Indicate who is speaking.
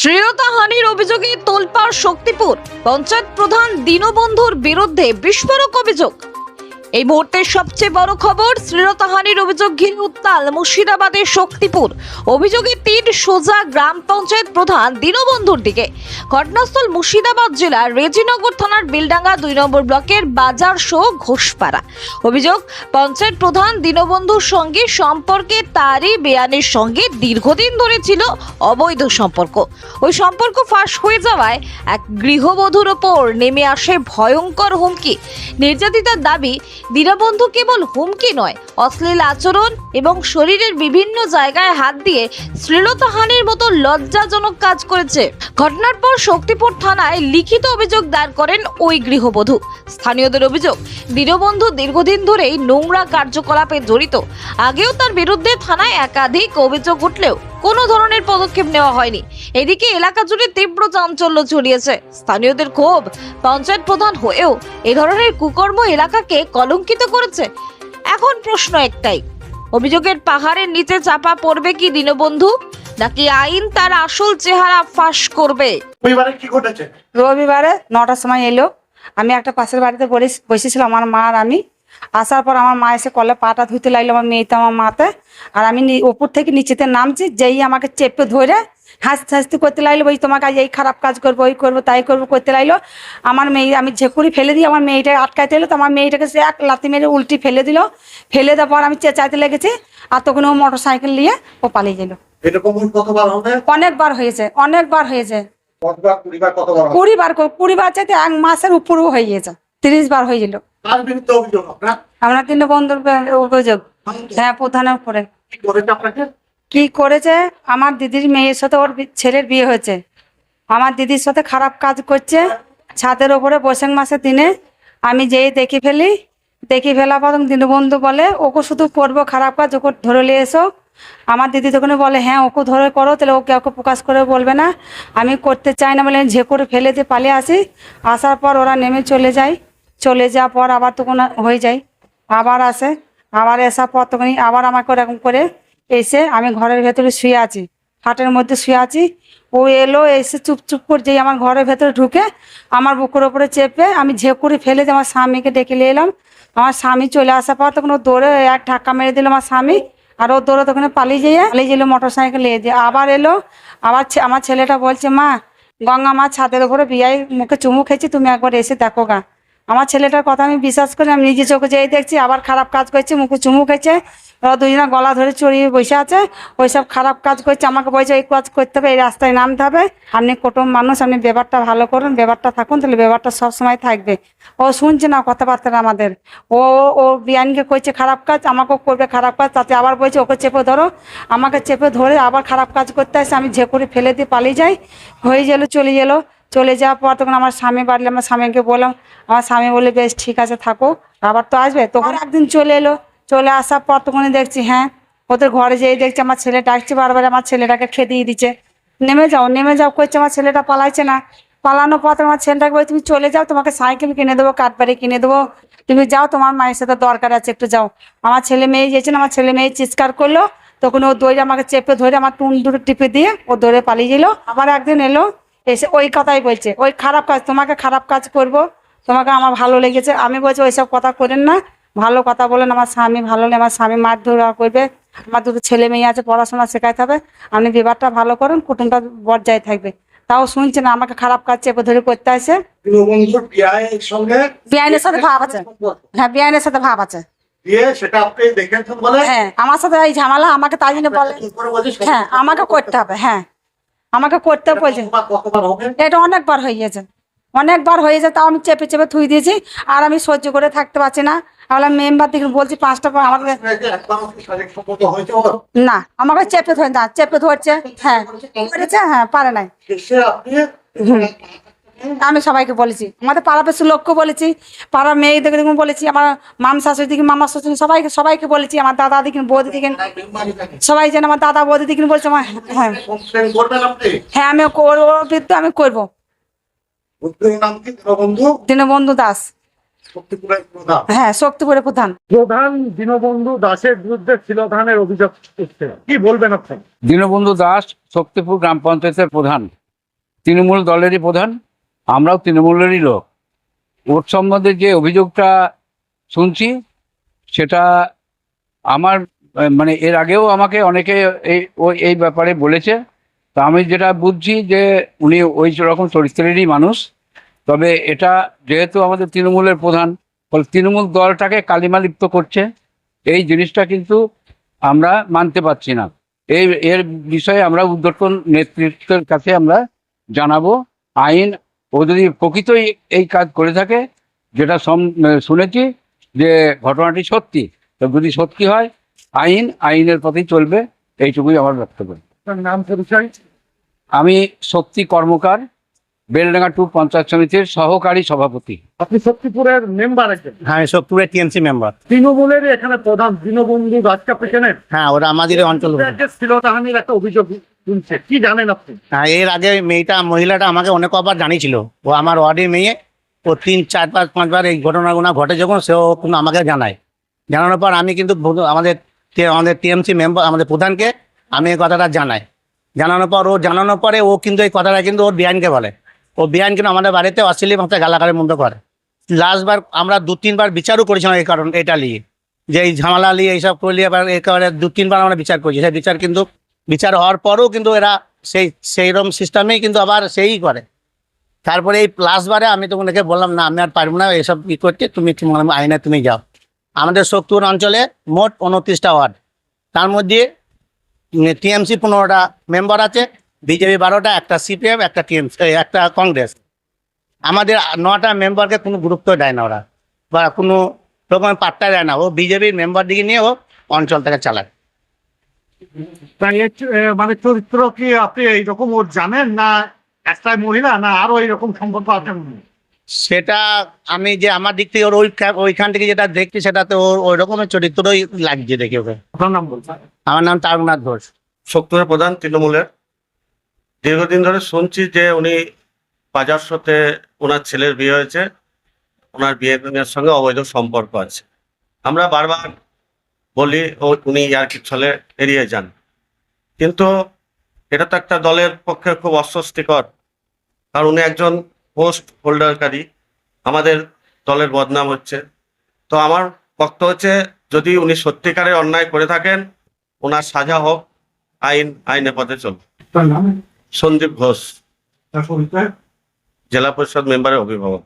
Speaker 1: শ্লীলতাহানির অভিযোগে তোলপাড় শক্তিপুর। পঞ্চায়েত প্রধান দীনবন্ধুর বিরুদ্ধে বিস্ফোরক অভিযোগ। এই মুহূর্তের সবচেয়ে বড় খবর শ্লীলতাহানির অভিযোগ ঘিরে উত্তাল মুর্শিদাবাদের শক্তিপুর। অভিযোগের তীর সোজা গ্রাম পঞ্চায়েত প্রধান দীনবন্ধুর দিকে। ঘটনাস্থল মুর্শিদাবাদ জেলার রেজিনগর থানার বিলডাঙ্গা দুই নম্বর ব্লকের বাজার শো ঘোষপাড়া। অভিযোগ, পঞ্চায়েত প্রধান দীনবন্ধুর সঙ্গে সম্পর্কে তারই বেয়ানের সঙ্গে দীর্ঘদিন ধরে ছিল অবৈধ সম্পর্ক। ওই সম্পর্ক ফাঁস হয়ে যাওয়ায় এক গৃহবধূর ওপর নেমে আসে ভয়ঙ্কর হুমকি। নির্যাতিতার দাবি দীনবন্ধু কেবল হুমকি নয়, অশ্লীল আচরণ এবং শরীরের বিভিন্ন জায়গায় হাত দিয়ে শ্লীলতাহানির মতো লজ্জাজনক কাজ করেছে। ঘটনার পর শক্তিপুর থানায় লিখিত অভিযোগ দায়ের করেন ওই গৃহবধূ। স্থানীয়দের অভিযোগ, দীনবন্ধু দীর্ঘদিন ধরেই নোংরা কার্যকলাপে জড়িত। আগেও তার বিরুদ্ধে থানায় একাধিক অভিযোগ উঠলেও কোনো ধরনের পদক্ষেপ নেওয়া হয়নি। এদিকে এলাকা জুড়ে তীব্র চাঞ্চল্য ছড়িয়েছে। স্থানীয়দের ক্ষোভ, পঞ্চায়েত প্রধান হয়েও এ ধরনের কুকর্ম এলাকাকে কলঙ্কিত করেছে। এখন প্রশ্ন একটাই অভিযোগের পাহাড়ের নিচে চাপা পড়বে কি দীনবন্ধু? নাকি আইন তার আসল চেহারা ফাঁস করবে?
Speaker 2: পরিবারে কি ঘটেছে?
Speaker 3: রবিবারে নটার সময় এলো। আমি একটা পাশের বাড়িতে বসে- বসেছিলাম আমার মা আর আমি। আসার পর আমার মা এসে কলে পাটা ধুতে লাগল আমার মেয়েতে আমার মাতে। আর আমি নি- উপর থেকে নিচেতে নামছি যেই আমাকে চেপে ধরে হাসতে হাসতে করতে লাগল ওই তোমাকে আজ এই খারাপ কাজ করব ওই করব তাই করব করতে লাগল। আমার মেয়ে আমি ঝেকুড়ি ফেলে দিই আমার মেয়েটাকে আটকাইতে এলো তো আমার মেয়েটাকে সে এক লাথি মেরে উল্টি ফেলে দিল। ফেলে দেওয়ার পর আমি চেঁচাইতে লেগেছি আর তখন ও মোটর সাইকেল নিয়ে ও পালিয়ে গেল। অনেকবার হয়েছে অনেকবার হয়েছে। কুড়ি বার করে- কুড়ি বার চাইতে এক মাসের উপরেও হয়ে গেছে তিরিশ বার হয়ে গেল। আমরা তিন বন্ধুর অভিযোগ। হ্যাঁ। প্রধানের উপরে।
Speaker 2: কি করেছে?
Speaker 3: আমার দিদির মেয়ের সাথে ওর ছেলের বিয়ে হয়েছে। আমার দিদির সাথে খারাপ কাজ করছে। ছাদের ওপরে বৈশাখ মাসের দিনে। আমি যেই দেখি ফেলি, দেখি ফেলা পর দীনবন্ধু বলে, ওকে শুধু করব খারাপ কাজ, ওকে ধরে নিয়ে এসো। আমার দিদি তখন বলে হ্যাঁ ওকে ধরে করো, তাহলে ওকে ওকে প্রকাশ করে বলবে না। আমি করতে চাই না বলে আমি ঝে করে ফেলে দিয়ে পালিয়ে আসি। আসার পর ওরা নেমে চলে যায়। চলে যাওয়ার পর আবার তখন হয়ে যায়। আবার আসে। আবার আসার পর তখন আবার আমাকে ওরকম করে এসে আমি ঘরের ভেতরে শুয়ে আছি, খাটের মধ্যে শুয়ে আছি। ও এলো, এসে চুপ চুপ করে যেই আমার ঘরের ভেতরে ঢুকে আমার বুকের ওপরে চেপে আমি ঝেকুরে ফেলে দিয়ে আমার স্বামীকে ডেকে নিয়ে এলাম। আমার স্বামী চলে আসার পর তখন ও দৌড়ে এক ধাক্কা মেরে দিল আমার স্বামী, আর ও দৌড়ে তখন পালিয়ে যেয়ে, পালিয়ে গেলো মোটর সাইকেল নিয়ে দিয়ে আবার এলো, আবার আমার ছেলেটা বলছে, মা, গঙ্গা মা ছাদের উপরে বিয়াই মুখে চুমু খেয়েছি, তুমি একবার এসে দেখো গা। আমার ছেলেটার কথা আমি বিশ্বাস করি, আমি নিজে চোখে যেয়ে দেখছি, আবার খারাপ কাজ করছে, মুখে চুমু খেয়েছে। ওরা দুজনে গলা ধরে চড়িয়ে বসে আছে, ওইসব খারাপ কাজ করছে, আমাকে বলছে, এই কাজ করতে হবে, এই রাস্তায় নামতে হবে। আপনি কুটুম মানুষ, আপনি ব্যাপারটা ভালো করুন, ব্যাপারটা থাকুন, তাহলে ব্যাপারটা সব সময় থাকবে। ও শুনছে না কথাবার্তা আমাদের। ও ও বিয়ানকে করছে খারাপ কাজ, আমাকেও করবে খারাপ কাজ, তাতে আবার বলছে, ওকে চেপে ধরো। আমাকে চেপে ধরে আবার খারাপ কাজ করতে আসে, আমি ঝেকুরে ফেলে দিয়ে পালিয়ে যাই। হয়ে গেলো, চলে গেলো। চলে যাওয়ার পর তখন আমার স্বামী বাড়লে আমার স্বামীকে বললাম আমার স্বামী বলে বেশ ঠিক আছে থাকো। আবার তো আসবে। তখন একদিন চলে এলো। চলে আসার পর তখন দেখছি হ্যাঁ ওদের ঘরে যেয়ে দেখছি আমার ছেলে ডাকছে বারবার আমার ছেলেটাকে খেদিয়ে দিচ্ছে নেমে যাও নেমে যাও করছে আমার ছেলেটা পালাইছে না। পালানোর পর আমার ছেলেটাকে বলে তুমি চলে যাও তোমাকে সাইকেল কিনে দেবো কাঠবাড়ি কিনে দেবো। তুমি যাও তোমার মায়ের সাথে দরকার আছে একটু যাও। আমার ছেলে মেয়ে গেছেন আমার ছেলে মেয়ে চিৎকার করল। তখন ও দৌড়ে আমাকে চেপে ধরে আমার টুন দুটো টিপে দিয়ে ও দৌড়ে পালিয়ে গেলো। আবার একদিন এলো এসে ওই কথাই বলছে ওই খারাপ কাজ তোমাকে খারাপ কাজ করব তোমাকে আমার ভালো লেগেছে। আমি বলছি ওইসব কথা করেন না ভালো কথা বলেন আমার স্বামী ভালো নেই আমার স্বামী মার ধরা করবে আমার দুটো ছেলে মেয়ে আছে পড়াশোনা শেখাতে হবে আপনি বিবাহটা ভালো করুন কুটুমটা বর্জায় থাকবে। তাও শুনছে না আমাকে খারাপ কাজ চেপে ধরে করতে আসে। বিআইনের সাথে ভাব আছে। হ্যাঁ বিআইনের সাথে ভাব আছে। হ্যাঁ আমার সাথে এই ঝামেলা আমাকে তাই জন্য বলে। হ্যাঁ আমাকে করতে হবে হ্যাঁ। আমাকে করতে বলছে। এটা অনেকবার হয়ে গেছে অনেকবার হয়ে যায় তাও আমি চেপে চেপে থুই দিয়েছি আর আমি সহ্য করে থাকতে পারছি না। আমরা মেম্বার দিকে বলছি পাঁচটা পর আমাকে
Speaker 2: ওর?
Speaker 3: না আমাকে চেপে ধরে না চেপে ধরছে হ্যাঁ হ্যাঁ পারে নাই। আমি সবাইকে বলেছি। আমাদের পাড়া পেশু লোককে বলেছি পাড়ার মেয়েদের দিকে বলেছি আমার মাম শাশুড়ি দিকে মামা শাশুড়ি সবাইকে সবাইকে বলেছি আমার দাদা দিকে বৌদি দিকে সবাই যেন আমার দাদা বৌদি দিকে বলছে আমার হ্যাঁ। হ্যাঁ আমি ওর বিরুদ্ধে আমি করব।
Speaker 2: বুদ্ধের নাম কি দীনবন্ধু
Speaker 3: দীনবন্ধু দাস।
Speaker 2: শক্তিপুরের
Speaker 3: হ্যাঁ শক্তিপুরে প্রধান।
Speaker 2: প্রধান দীনবন্ধু দাসের বিরুদ্ধে শিলধানের অভিযোগ উঠছে। কি বলবেন আপনি?
Speaker 4: দীনবন্ধু দাস শক্তিপুর গ্রাম পঞ্চায়েতের প্রধান। তৃণমূল দলেরই প্রধান। আমরাও তৃণমূলেরই লোক। ওর সম্বন্ধে যে অভিযোগটা শুনছি, সেটা আমার মানে এর আগেও আমাকে অনেকে এই ওই এই ব্যাপারে বলেছে। তা আমি যেটা বুঝছি যে উনি ওই রকম চরিত্রেরই মানুষ। তবে এটা যেহেতু আমাদের তৃণমূলের প্রধান, ফলে তৃণমূল দলটাকে কালিমালিপ্ত করছে। এই জিনিসটা কিন্তু আমরা মানতে পারছি না। এই, এর বিষয়ে আমরা উদ্যোতন নেতৃত্বের কাছে আমরা জানাব। আইন ও যদি প্রকৃতই এই কাজ করে থাকে যেটা শুনেছি যে ঘটনাটি সত্যি তো যদি সত্যি হয় আইন আইনের পথেই চলবে এইটুকুই আমার বক্তব্য।
Speaker 2: নাম পরিচয়?
Speaker 4: আমি শক্তি কর্মকার বেলডাঙ্গা টু পঞ্চায়েত সমিতির সহকারী সভাপতি।
Speaker 2: আপনি শক্তিপুরের মেম্বার একজন?
Speaker 5: হ্যাঁ শক্তিপুরের টিএমসি মেম্বার।
Speaker 2: তৃণমূলের এখানে প্রধান দীনবন্ধু চেনেন?
Speaker 5: হ্যাঁ ওরা আমাদের অঞ্চল
Speaker 2: একটা অভিযোগ শুনছে কি জানেন আপনি?
Speaker 5: হ্যাঁ এর আগে মেয়েটা, মহিলাটা আমাকে অনেক কবার জানিয়েছিল। ও আমার ওয়ার্ডের মেয়ে, ও তিন, চার, পাঁচ, পাঁচবার এই ঘটনাগুলো ঘটে যখন সেও কিন্তু আমাকে জানায়। জানানোর পর আমি কিন্তু আমাদের আমাদের টিএমসি মেম্বার, আমাদের প্রধানকে আমি এই কথাটা জানাই। জানানোর পর ও, জানানোর পরে ও কিন্তু এই কথাটা কিন্তু ওর বিয়ানকে বলে। ও বিয়ান কিন্তু আমাদের বাড়িতে অশ্লীল ভাষায় গালাগালের মধ্যে করে লাস্টবার আমরা দু, তিনবার বিচারও করেছিলাম এই কারণ, এটা নিয়ে। যে এই ঝামেলা নিয়ে এইসব করলে এবার এই কারণে দু, তিনবার আমরা বিচার করেছি। সেই বিচার কিন্তু বিচার হওয়ার পরও কিন্তু এরা সেই সেইরকম সিস্টেমেই কিন্তু আবার সেই করে। তারপরে এই লাস্টবারে আমি তখন একে বললাম, না, আমি আর পারব না, এসব ই করতে, তুমি তোমার আইনে তুমি যাও। আমাদের শক্তিপুর অঞ্চলে মোট উনত্রিশটা ওয়ার্ড। তার মধ্যে টিএমসি পনেরোটা মেম্বার আছে, বিজেপি বারোটা, একটা সিপিএম, একটা টিএমসি একটা কংগ্রেস। আমাদের নটা মেম্বারকে কোনো গুরুত্ব দেয় না ওরা, বা কোনো রকমের পাত্তা দেয় না। ও বিজেপির মেম্বার দিকে নিয়ে ও অঞ্চলটাকে চালায়।
Speaker 2: তাই মানে চরিত্র কি আপনি এইরকম ওর জানেন না একটাই মহিলা না আরও এইরকম সম্পর্ক আছে?
Speaker 5: সেটা আমি যে আমার দিক থেকে ওর ওই ওইখান থেকে যেটা দেখছি সেটা তো ওর ওই রকমের চরিত্রই লাগছে দেখি ওকে।
Speaker 2: আপনার নাম বলছেন
Speaker 5: আমার নাম তারকনাথ ঘোষ।
Speaker 6: শক্তিপুরের প্রধান তৃণমূলের। দীর্ঘদিন ধরে শুনছি যে উনি বাজার সাথে ওনার ছেলের বিয়ে হয়েছে ওনার বিয়ের সঙ্গে অবৈধ সম্পর্ক আছে। আমরা বারবার বলি ও উনি আর কি ছলে এড়িয়ে যান। কিন্তু এটা তো একটা দলের পক্ষে খুব অস্বস্তিকর কারণ উনি একজন পোস্ট হোল্ডারকারী আমাদের দলের বদনাম হচ্ছে। তো আমার বক্তব্য হচ্ছে যদি উনি সত্যিকারের অন্যায় করে থাকেন ওনার সাজা হোক আইন আইনে পথে চলবে
Speaker 2: নাম?
Speaker 6: সন্দীপ ঘোষ জেলা পরিষদ মেম্বারের অভিভাবক।